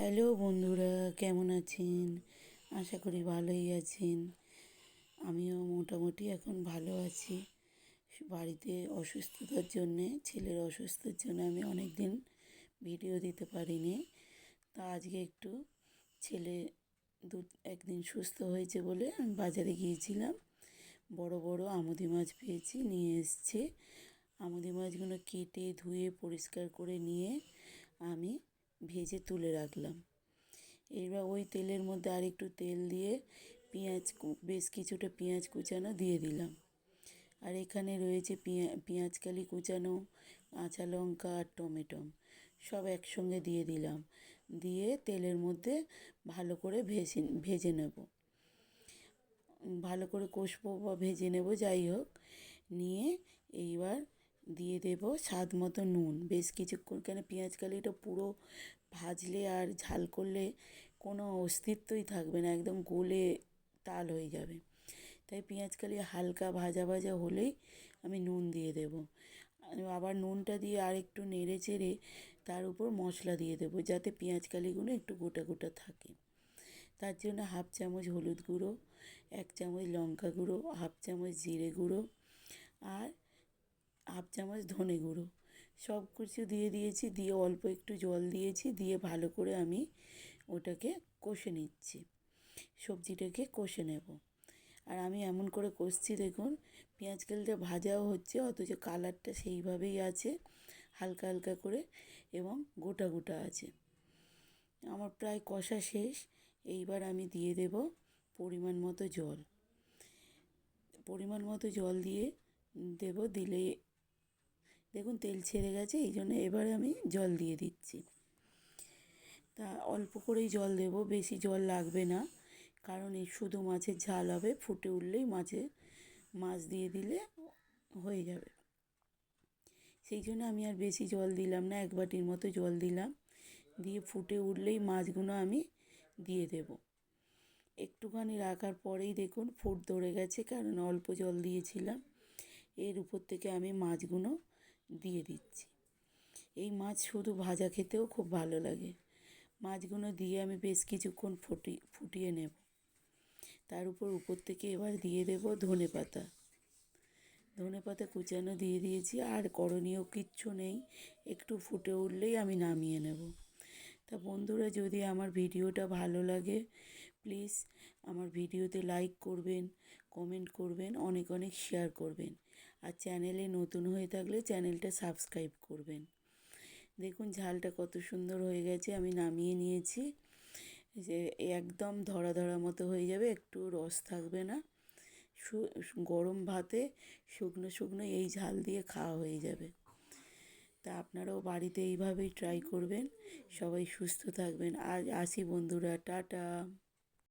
Hello বন্ধুরা, কেমন আছেন? আশা করি ভালোই আছেন। আমিও মোটামুটি এখন ভালো আছি। বাড়িতে অসুস্থতার জন্যে, ছেলের অসুস্থতার জন্য আমি অনেক দিন ভিডিও দিতে পারিনি। তা আজকে একটু ছেলে দু একদিন সুস্থ হয়েছে বলে আমি বাজারে গিয়েছিলাম। বড় বড় আমুদি মাছ পেয়েছি, নিয়ে এসছে। আমুদি মাছগুলো কেটে ধুয়ে পরিষ্কার করে নিয়ে আমি ভেজে তুলে রাখলাম। এবার ওই তেলের মধ্যে আর একটু তেল দিয়ে পেঁয়াজ বেশ কিছুটা পেঁয়াজ কুচানো দিয়ে দিলাম। আর এখানে রয়েছে পেঁয়া কালি কুচানো, কাঁচা লঙ্কা আর টমেটো সব একসঙ্গে দিয়ে দিলাম। দিয়ে তেলের মধ্যে ভালো করে ভেজে ভেজে নেব। ভালো করে কষবো বা ভেজে নেব, যাই হোক। নিয়ে এইবার দিয়ে দেব স্বাদ মতো নুন। বেশ কিছুক্ষণ কেন পেঁয়াজ কালিটা পুরো ভাজলে আর ঝাল করলে কোনো অস্তিত্বই থাকবে না, একদম গলে তাল হয়ে যাবে। তাই পেঁয়াজ কালি হালকা ভাজা ভাজা হলেই আমি নুন দিয়ে দেব। আবার নুনটা দিয়ে আর একটু নেড়ে চেড়ে তার উপর মশলা দিয়ে দেবো, যাতে পেঁয়াজ কালিগুলো একটু গোটা গোটা থাকে। তার জন্য হাফ চামচ হলুদ গুঁড়ো, এক চামচ লঙ্কা গুঁড়ো, হাফ চামচ জিরে গুঁড়ো আর হাফ চামচ ধনে গুঁড়ো। সব কিছু দিয়ে দিয়েছি, দিয়ে অল্প একটু জল দিয়েছি, দিয়ে ভালো করে আমি ওটাকে কষে নিচ্ছি। সবজিটাকে কষে নেব। আর আমি এমন করে কষছি, দেখুন, পেঁয়াজ কালিটা ভাজাও হচ্ছে, অথচ কালারটা সেইভাবেই আছে, হালকা হালকা করে এবং গোটা গোটা আছে। আমার প্রায় কষা শেষ, এইবার আমি দিয়ে দেব পরিমাণ মতো জল। পরিমাণ মতো জল দিয়ে দেব, দিলে দেখুন, তেল ছেড়ে গেছে, এই জন্য এবারে আমি জল দিয়ে দিচ্ছি। তা অল্প করেই জল দেব, বেশি জল লাগবে না, কারণ এই শুধু মাছের ঝাল হবে, ফুটে উঠলেই মাছে মাছ দিয়ে দিলে হয়ে যাবে। সেই জন্য আমি আর বেশি জল দিলাম না, এক বাটির মতো জল দিলাম, দিয়ে ফুটে উঠলেই মাছগুলো আমি দিয়ে দেব। একটুখানি রাখার পরেই দেখুন, ফুট ধরে গেছে, কারণ অল্প জল দিয়েছিলাম। এর উপর থেকে আমি মাছগুলো দিয়ে দিচ্ছি। এই মাছ শুধু ভাজা খেতেও খুব ভালো লাগে। মাছগুলো দিয়ে আমি বেশ কিছুক্ষণ ফুটি, ফুটিয়ে নেব। তার উপর উপর থেকে এবার দিয়ে দেব ধনে পাতা। ধনে পাতা কুচানো দিয়ে দিয়েছি, আর করণীয় কিচ্ছু নেই। একটু ফুটে উঠলেই আমি নামিয়ে নেব। তা বন্ধুরা, যদি আমার ভিডিওটা ভালো লাগে, প্লিজ আমার ভিডিওতে লাইক করবেন, কমেন্ট করবেন, অনেক অনেক শেয়ার করবেন। আর চ্যানেলে নতুন হয়ে থাকলে চ্যানেলটা সাবস্ক্রাইব করবেন। দেখুন, ঝালটা কত সুন্দর হয়ে গেছে, আমি নামিয়ে নিয়েছি। যে একদম ধরা ধরা মতো হয়ে যাবে, একটু রস থাকবে না। গরম ভাতে শুকনো শুকনো এই ঝাল দিয়ে খাওয়া হয়ে যাবে। তা আপনারাও বাড়িতে এইভাবেই ট্রাই করবেন। সবাই সুস্থ থাকবেন। আর আসি বন্ধুরা, টাটা।